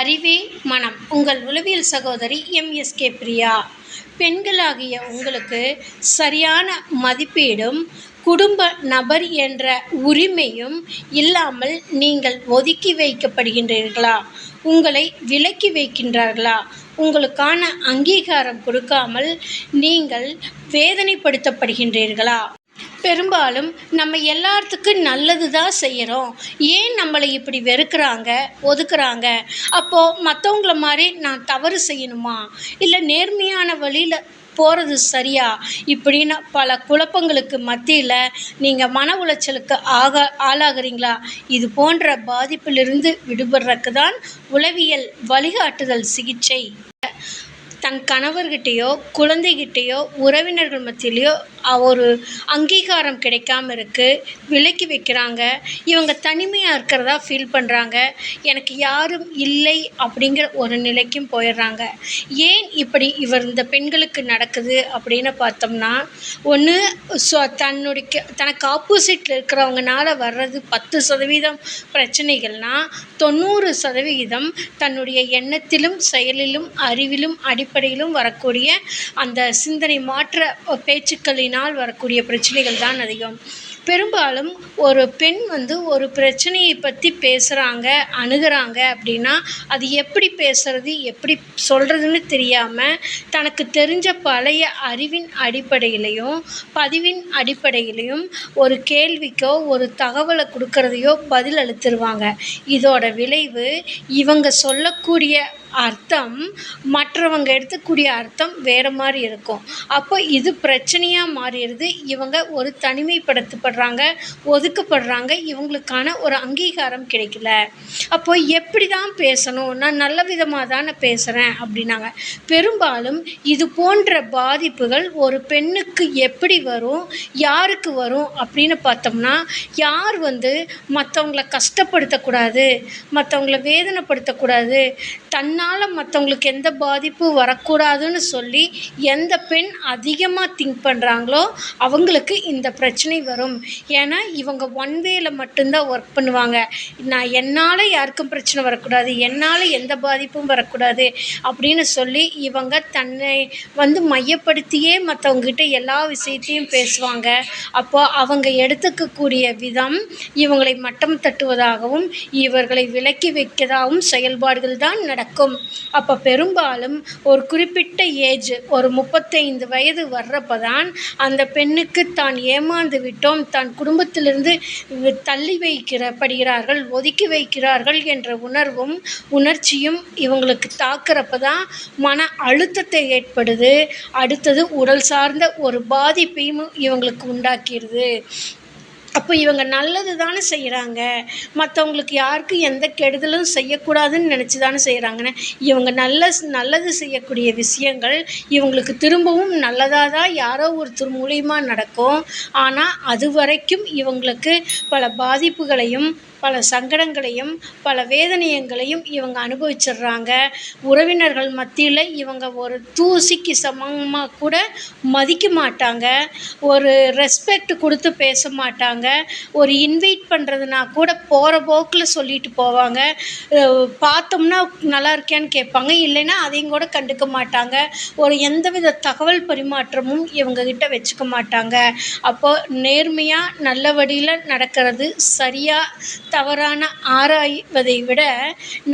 அறிவே மனம். உங்கள் உளவியல் சகோதரி எம்எஸ்கே பிரியா. பெண்களாகிய உங்களுக்கு சரியான மதிப்பீடும் குடும்ப நபர் என்ற உரிமையும் இல்லாமல் நீங்கள் ஒதுக்கி வைக்கப்படுகின்றீர்களா? உங்களை விலக்கி வைக்கின்றார்களா? உங்களுக்கான அங்கீகாரம் கொடுக்காமல் நீங்கள் வேதனைப்படுத்தப்படுகின்றீர்களா? பெரும்பாலும் நம்ம எல்லாத்துக்கும் நல்லது தான் செய்கிறோம் ஏன் நம்மளை இப்படி வெறுக்கிறாங்க ஒதுக்குறாங்க? அப்போது மற்றவங்கள மாதிரி நான் தவறு செய்யணுமா? இல்லை நேர்மையான வழியில் போகிறது சரியா? இப்படின்னு பல குழப்பங்களுக்கு மத்தியில் நீங்கள் மன உளைச்சலுக்கு ஆக ஆளாகிறீங்களா? இது போன்ற பாதிப்பிலிருந்து விடுபடுறதுக்கு தான் உளவியல் வழிகாட்டுதல் சிகிச்சை. தன் கணவர்கிட்டேயோ குழந்தைகிட்டேயோ உறவினர்கள் மத்தியிலையோ ஒரு அங்கீகாரம் கிடைக்காம இருக்குது விலக்கி வைக்கிறாங்க. இவங்க தனிமையாக இருக்கிறதா ஃபீல் பண்ணுறாங்க எனக்கு யாரும் இல்லை அப்படிங்கிற ஒரு நிலைக்கும் போயிடுறாங்க. ஏன் இப்படி இவர் இந்த பெண்களுக்கு நடக்குது அப்படின்னு பார்த்தோம்னா ஒன்று ஸோ தன்னுடைய தனக்கு ஆப்போசிட்டில் இருக்கிறவங்கனால வர்றது பத்து சதவீதம் பிரச்சனைகள்னால் தொண்ணூறு சதவிகிதம் தன்னுடைய எண்ணத்திலும் செயலிலும் அறிவிலும் அடிப்படையிலும் வரக்கூடிய அந்த சிந்தனை மாற்ற நாள் வரக்கூடிய பிரச்சனைகள் தான் அதிகம். பெரும்பாலும் ஒரு பெண் வந்து ஒரு பிரச்சனையை பற்றி பேசுகிறாங்க அணுகுறாங்க அப்படின்னா அது எப்படி பேசுறது எப்படி சொல்கிறதுன்னு தெரியாமல் தனக்கு தெரிஞ்ச பழைய அறிவின் அடிப்படையிலையும் பதிவின் அடிப்படையிலையும் ஒரு கேள்விக்கோ ஒரு தகவலை கொடுக்கறதையோ பதில் அளித்துருவாங்க. இதோட விளைவு இவங்க சொல்லக்கூடிய அர்த்தம் மற்றவங்க எடுத்துக்கூடிய அர்த்தம் வேறு மாதிரி இருக்கும். அப்போ இது பிரச்சனையாக மாறிடுது. இவங்க ஒரு தனிமைப்படுத்தப்பட ஒதுக்கப்படுறாங்க இவங்களுக்கான ஒரு அங்கீகாரம் கிடைக்கல. அப்போ எப்படி தான் பேசணும்? நான் நல்ல விதமாக தானே பேசுகிறேன் அப்படின்னாங்க. பெரும்பாலும் இது போன்ற பாதிப்புகள் ஒரு பெண்ணுக்கு எப்படி வரும்? யாருக்கு வரும்? அப்படின்னு பார்த்தோம்னா யார் வந்து மற்றவங்கள கஷ்டப்படுத்தக்கூடாது மற்றவங்கள வேதனைப்படுத்தக்கூடாது தன்னால் மற்றவங்களுக்கு எந்த பாதிப்பும் வரக்கூடாதுன்னு சொல்லி எந்த பெண் அதிகமாக திங்க் பண்ணுறாங்களோ அவங்களுக்கு இந்த பிரச்சனை வரும். ஏன்னா இவங்க ஒன் வேயில் மட்டும்தான் ஒர்க் பண்ணுவாங்க. நான் என்னால் யாருக்கும் பிரச்சனை வரக்கூடாது என்னால் எந்த பாதிப்பும் வரக்கூடாது அப்படின்னு சொல்லி இவங்க தன்னை வந்து மையப்படுத்தியே மற்றவங்ககிட்ட எல்லா விஷயத்தையும் பேசுவாங்க. அப்போ அவங்க எடுத்துக்கக்கூடிய விதம் இவங்களை மட்டம் தட்டுவதாகவும் இவர்களை விலக்கி வைக்கதாகவும் செயல்பாடுகள் தான் நடக்கும். அப்போ பெரும்பாலும் ஒரு குறிப்பிட்ட ஏஜ் ஒரு முப்பத்தைந்து வயது வர்றப்ப தான் அந்த பெண்ணுக்கு தான் ஏமாந்து விட்டோம் தான் குடும்பத்திலிருந்து தள்ளி வைக்கிற படுகிறார்கள் ஒதுக்கி வைக்கிறார்கள் என்ற உணர்வும் உணர்ச்சியும் இவங்களுக்கு தாக்குறப்ப தான் மன அழுத்தத்தை ஏற்படுது. அடுத்தது உடல் சார்ந்த ஒரு பாதிப்பையும் இவங்களுக்கு உண்டாக்கிடுது. அப்போ இவங்க நல்லது தானே செய்கிறாங்க மற்றவங்களுக்கு யாருக்கும் எந்த கெடுதலும் செய்யக்கூடாதுன்னு நினச்சி தானே செய்கிறாங்கன்னு இவங்க நல்ல நல்லது செய்யக்கூடிய விஷயங்கள் இவங்களுக்கு திரும்பவும் நல்லதாக தான் யாரோ ஒருத்தர் மூலியமா நடக்கும். ஆனால் அது வரைக்கும் இவங்களுக்கு பல பாதிப்புகளையும் பல சங்கடங்களையும் பல வேதனையங்களையும் இவங்க அனுபவிச்சிடுறாங்க. உறவினர்கள் மத்தியில் இவங்க ஒரு தூசிக்கு சமமாக கூட மதிக்க மாட்டாங்க. ஒரு ரெஸ்பெக்ட் கொடுத்து பேச மாட்டாங்க. ஒரு இன்வைட் பண்ணுறதுனா கூட போகிற போக்கில் சொல்லிட்டு போவாங்க. பார்த்தோம்னா நல்லா இருக்கியான்னு கேட்பாங்க. இல்லைன்னா அதையும் கூட கண்டுக்க மாட்டாங்க. ஒரு எந்தவித தகவல் பரிமாற்றமும் இவங்கக்கிட்ட வச்சுக்க மாட்டாங்க. அப்போ நேர்மையாக நல்ல வழியில் நடக்கிறது சரியாக தவறான ஆராய்வதை விட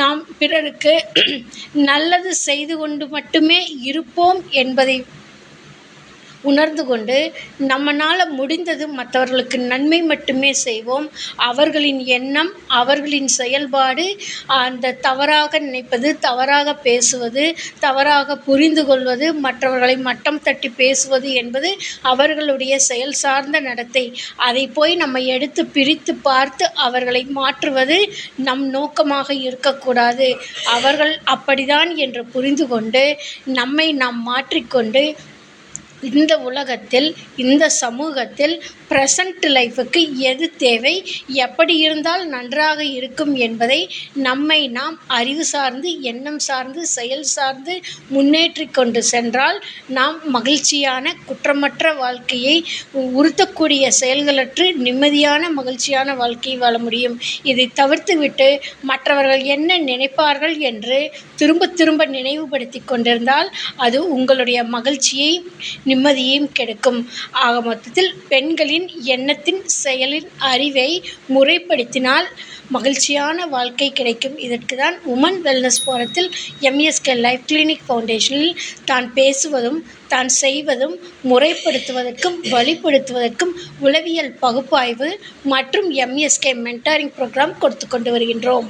நாம் பிறருக்கு நல்லது செய்து கொண்டு மட்டுமே இருப்போம் என்பதை உணர்ந்து கொண்டு நம்மனால் முடிந்தது மற்றவர்களுக்கு நன்மை மட்டுமே செய்வோம். அவர்களின் எண்ணம் அவர்களின் செயல்பாடு அந்த தவறாக நினைப்பது தவறாக பேசுவது தவறாக புரிந்து கொள்வது மற்றவர்களை மட்டம் தட்டி பேசுவது என்பது அவர்களுடைய செயல் சார்ந்த நடத்தை. அதை போய் நம்ம எடுத்து பிரித்து பார்த்து அவர்களை மாற்றுவது நம் நோக்கமாக இருக்கக்கூடாது. அவர்கள் அப்படிதான் என்று புரிந்து கொண்டு நம்மை நாம் மாற்றிக்கொண்டு இந்த உலகத்தில் இந்த சமூகத்தில் ப்ரெசண்ட் லைஃபுக்கு எது தேவை எப்படி இருந்தால் நன்றாக இருக்கும் என்பதை நம்மை நாம் அறிவு சார்ந்து எண்ணம் சார்ந்து செயல் சார்ந்து முன்னேற்றி கொண்டு சென்றால் நாம் மகிழ்ச்சியான குற்றமற்ற வாழ்க்கையை உறுத்தக்கூடிய செயல்களற்று நிம்மதியான மகிழ்ச்சியான வாழ்க்கையை வாழ முடியும். இதை தவிர்த்துவிட்டு மற்றவர்கள் என்ன நினைப்பார்கள் என்று திரும்ப திரும்ப நினைவுபடுத்தி கொண்டிருந்தால் அது உங்களுடைய மகிழ்ச்சியை நிம்மதியும் கிடைக்கும். ஆக மொத்தத்தில் பெண்களின் எண்ணத்தின் செயலின் அறிவை முறைப்படுத்தினால் மகிழ்ச்சியான வாழ்க்கை கிடைக்கும். இதற்கு தான் உமன் வெல்னஸ் போரத்தில் எம்எஸ்கே லைஃப் கிளினிக் ஃபவுண்டேஷனில் தான் பேசுவதும் தான் செய்வதும் முறைப்படுத்துவதற்கும் வழிப்படுத்துவதற்கும் உளவியல் பகுப்பாய்வு மற்றும் எம்எஸ்கே மென்டாரிங் ப்ரோக்ராம் கொடுத்து கொண்டு வருகின்றோம்.